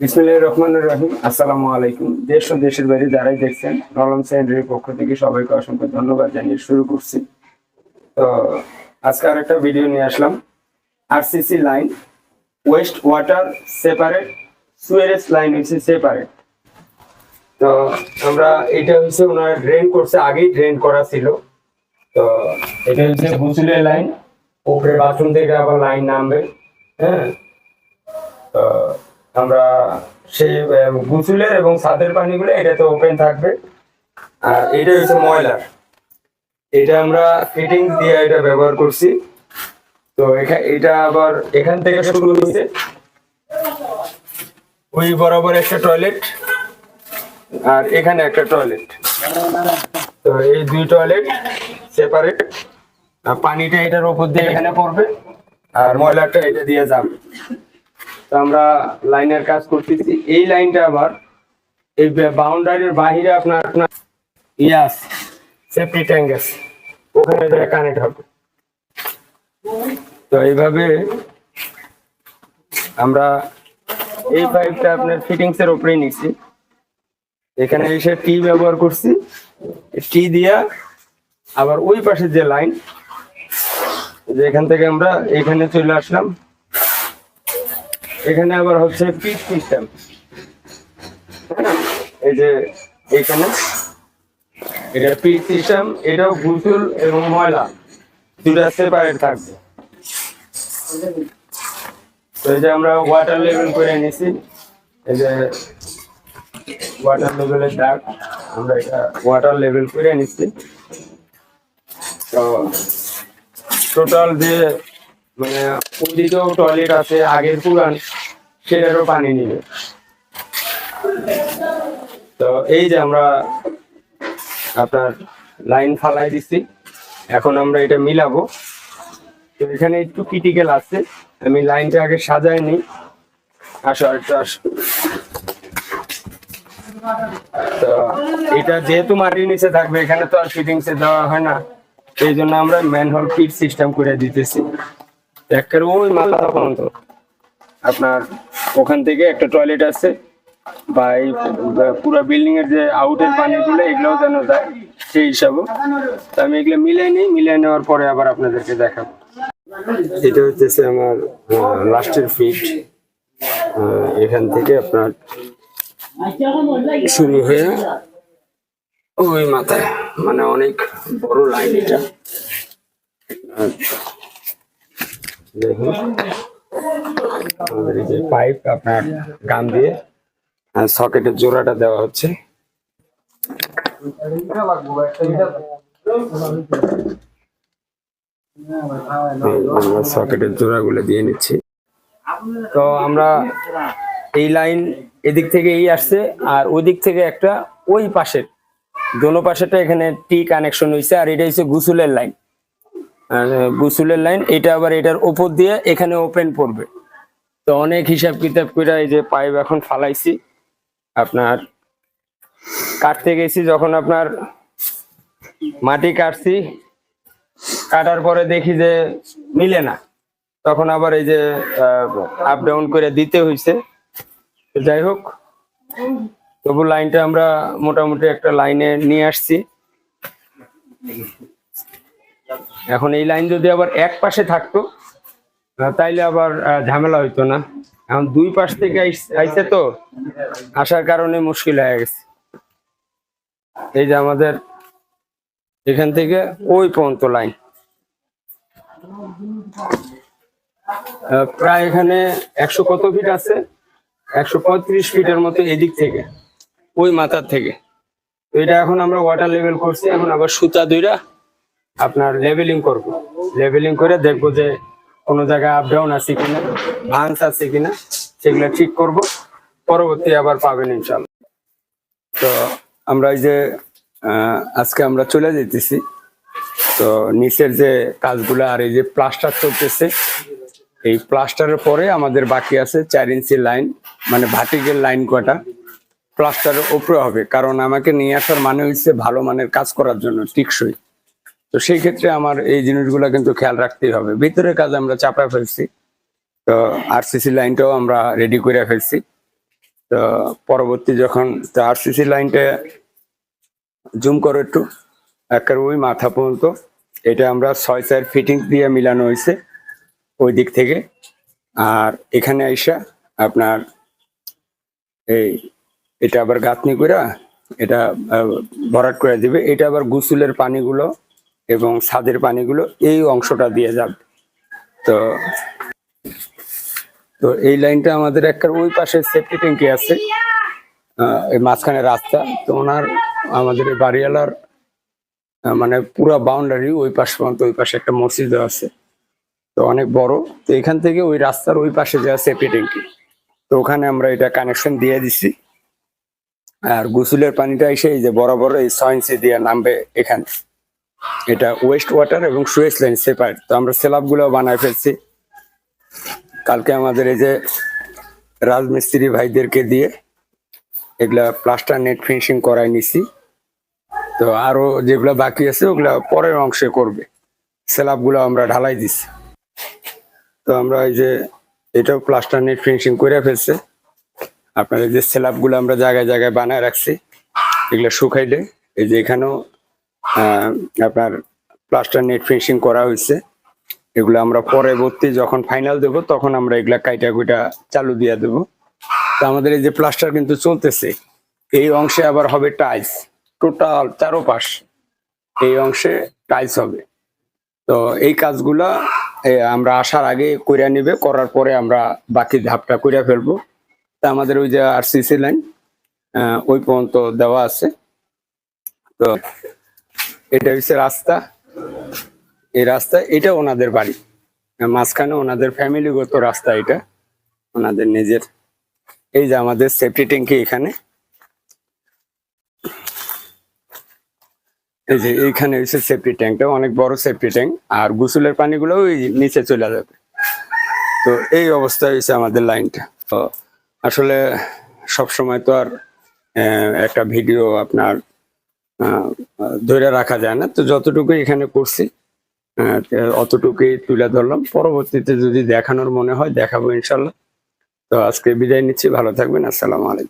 বিসমুল্লাহ রহমান রহিম। আসসালামু আলাইকুম। দেশ ও দেশের বাইরে যারাই দেখছেন নলম সেন্টারের পক্ষ থেকে সবাইকে অসংখ্য ধন্যবাদ জানিয়ে শুরু করছি। তো, আজকে একটা ভিডিও নিয়ে আসলাম। RCC line waste water separate sewerage line হচ্ছে সেপারেট তো, আমরা এটা হচ্ছে ওনার ড্রেন করছে, আগেই ড্রেন করা ছিল। তো, এটা হচ্ছে বুসুলের লাইন উপরে বাথরুম থেকে আবার লাইন নামবে। হ্যাঁ? তো আমরা সেই গুসুলের এবং ছাদের পানিগুলো এটাতে ওপেন থাকবে। আর এটা হচ্ছে ময়লার। এটা আমরা ফিটিং দিয়ে এটা ব্যবহার করছি। তো এটা আবার এখান থেকে শুরু হয়েছে। ওই বরাবর একটা টয়লেট আর এখানে একটা টয়লেট তো এই দুই টয়লেট সেপারেট পানিটা এটার উপর দিয়ে এখানে পড়বে। আর ময়লাটা এটা দিয়ে যাবে। তো আমরা লাইনের কাজ করতেছি। এই লাইনটা আবার এই বাউন্ডারির বাহিরে আপনার আপনার ইয়াস সেফটি ট্যাঙ্ক আছে। ওখানে কানেক্ট হবে। তো এইভাবে আমরা এই পাইপটা আপনার ফিটিংস এর উপরেই নিচ্ছি। এখানে এসে টি ব্যবহার করছি। টি দিয়া আবার ওই পাশে যে লাইন যে এখান থেকে আমরা এখানে চলে আসলাম। এখানে আবার হচ্ছে পিট সিস্টেম। এই যে এখানে এটা পিট সিস্টেম, এটাও গুসুল এবং ময়লা দুটা সেপারেট থাকবে। তো এই যে আমরা ওয়াটার লেভেল করে নিছি, এই যে ওয়াটার লেভেলের ডাক আমরা এটা ওয়াটার লেভেল করে নিচ্ছি তো টোটাল যে মানে ওদিকেও টয়লেট আছে, আগের পুরান সেটারও পানি নিবে। তো এই যে আমরা আপনার লাইন ফালাই দিচ্ছি। এখন আমরা এটা মিলাবো। তো এখানে একটু ক্রিটিক্যাল আছে। আমি লাইনটা আগে সাজাই নি। আসো একটু আসো। তো এটা যেহেতু মাটির নিচে থাকবে, এখানে তো আর ফিটিংস দেওয়া হয় না। এই জন্য আমরা ম্যানহোল ফিট সিস্টেম করে দিতেছি। একের ওই মাথা পর্যন্ত আপনার ওখান থেকে একটা টয়লেট আছে বা এই পুরো বিল্ডিং এর যে আউটের পানিগুলো এগুলোও যেন যায় সেই হিসাবে। তো আমি এগুলো মিলাই নিই মিলাই নেওয়ার পরে আবার আপনাদেরকে দেখাবো। এটা হচ্ছে আমার লাস্টের ফিট এখান থেকে আপনার শুরু হয়ে ওই মাথায় মানে অনেক বড় লাইন এটা। দেখুন আমাদের যে পাইপ আপনার গাম দিয়ে সকেটের জোড়াটা দেওয়া হচ্ছে। আমরা সকেটের জোড়াগুলো দিয়ে নিচ্ছি। তো আমরা এই লাইন এদিক থেকে এই আসছে, আর ওদিক থেকে একটা ওই পাশের, দোনো পাশেটা এখানে টি কানেকশন হয়েছে আর এটা হচ্ছে গুসুলের লাইন। গুসুলের লাইন এটা আবার এটার ওপর দিয়ে এখানে ওপেন পড়বে। তো অনেক হিসাব কিতাব করে এই যে পাইপ এখন ফালাইছি। আপনার কাটতে গেছি, যখন আপনার মাটি কাটছি, কাটার পরে দেখি যে মিলে না। তখন আবার এই যে আপ ডাউন করে দিতে হয়েছে যাই হোক, তবু লাইনটা আমরা মোটামুটি একটা লাইনে নিয়ে আসছি। এখন এই লাইন যদি আবার এক পাশে থাকতো তাইলে আবার ঝামেলা হইতো না। এখন দুই পাশ থেকে আইসে তো, আসার কারণে মুশকিল হয়ে গেছে। এই যে আমাদের এখান থেকে ওই পর্যন্ত লাইন। প্রায় এখানে একশো কত ফিট আছে? একশো পঁয়ত্রিশ ফিটের মতো এদিক থেকে, ওই মাথার থেকে। এটা এখন আমরা ওয়াটার লেভেল করছি, এখন আবার সুতা দুইটা আপনার লেভেলিং করব। লেভেলিং করে দেখব যে কোনো জায়গায় আপ ডাউন আছে কিনা ভাঙস আছে কিনা, সেগুলো ঠিক করব। পরবর্তী আবার পাবেন ইনশাল্লাহ তো আমরা এই যে আজকে আমরা চলে যেতেছি। তো নিচের যে কাজগুলো আর এই যে প্লাস্টার চলতেছে, এই প্লাস্টারের পরে আমাদের বাকি আছে চার ইঞ্চি লাইন মানে ভাটিকের লাইন কটা প্লাস্টারের উপরে হবে। কারণ আমাকে নিয়ে আসার মানে হচ্ছে ভালো মানের কাজ করার জন্য, টিকসই। তো সেই ক্ষেত্রে আমার এই জিনিসগুলো কিন্তু খেয়াল রাখতেই হবে। ভিতরের কাজ আমরা চাপা ফেলছি। তো আরসিসি লাইনটাও আমরা রেডি করে ফেলছি। তো পরবর্তী যখন আরসিসি লাইনটা জুম করো একটু। একের ওই মাথা পর্যন্ত। এটা আমরা ছয়, চার ফিটিং দিয়ে মিলানো হয়েছে ওই দিক থেকে। আর এখানে আইসা আপনার এই, এটা আবার গাঁথনি করে এটা ভরাট করে দিবে। এটা আবার গুসুলের পানিগুলো এবং ছাদের পানিগুলো এই অংশটা দিয়ে যাবে। তো তো এই লাইনটা আমাদের একটা ওই পাশে সেফটি ট্যাঙ্কি আছে। এই মাঝখানে রাস্তা। তো ওনার, আমাদের এই বাড়িওয়ালার মানে পুরো বাউন্ডারি ওই পাশ পর্যন্ত, ওই পাশে একটা মসজিদ আছে। তো অনেক বড়। তো এখান থেকে ওই রাস্তার ওই পাশে যাওয়া সেফটি ট্যাঙ্কি তো ওখানে আমরা এটা কানেকশন দিয়ে দিছি। আর গোসলের পানিটা এসে এই যে বরাবর এই ছয় দিয়ে নামবে এখানে। এটা ওয়েস্ট ওয়াটার এবং সুয়েস লাইন সেপারেট তো আমরা সেলাবগুলো বানায় ফেলছি। কালকে আমাদের এই যে রাজমিস্ত্রি ভাইদেরকে দিয়ে এগুলা প্লাস্টার নেট ফিনিশিং করাই নিছি। তো আরও যেগুলো বাকি আছে, ওগুলা পরের অংশে করবে। সেলাবগুলো আমরা ঢালাই দিছি। তো আমরা এই যে এটাও প্লাস্টার নেট ফিনিশিং করে ফেলছে। আপনার এই যে স্ল্যাবগুলো আমরা জায়গায় জায়গায় বানায় রাখছি, এগুলো শুকাইলে, এই যে এখানেও আপনার প্লাস্টার নেট ফিনিশিং করা হয়েছে। এগুলো আমরা পরবর্তী যখন ফাইনাল দেব, তখন আমরা এগুলা কাইটা কুইটা চালু দিয়ে দেব। তো আমাদের এই যে প্লাস্টার কিন্তু চলতেছে, এই অংশে আবার হবে টাইলস টোটাল চারোপাশ এই অংশে টাইলস হবে। তো এই কাজগুলা আমরা আসার আগে কইরা নিবে, করার পরে আমরা বাকি ধাপটা কইরা ফেলব। তা আমাদের ওই যে আর আরসিসি লাইন ওই পর্যন্ত দেওয়া আছে। তো এটা হচ্ছে রাস্তা। এই রাস্তা, এটা ওনাদের বাড়ি। মাঝখানে ওনাদের ফ্যামিলিগত রাস্তা এটা, ওনাদের নিজের। এই যে আমাদের সেফটি ট্যাঙ্কি এখানে। এই যে এইখানে হচ্ছে সেফটি ট্যাঙ্কটা অনেক বড় সেফটি ট্যাঙ্ক আর গোসলের পানিগুলো ওই নিচে চলে যাবে। তো এই অবস্থা হয়েছে আমাদের লাইনটা তো আসলে সব সময় তো আর একটা ভিডিও আপনার ধরে রাখা যায় না। তো যতটুকু এখানে করছি অতটুকুই তুলে ধরলাম। পরবর্তীতে যদি দেখানোর মনে হয়, দেখাবো ইনশাল্লাহ। তো আজকে বিদায় নিচ্ছি। ভালো থাকবেন। আসসালামু আলাইকুম।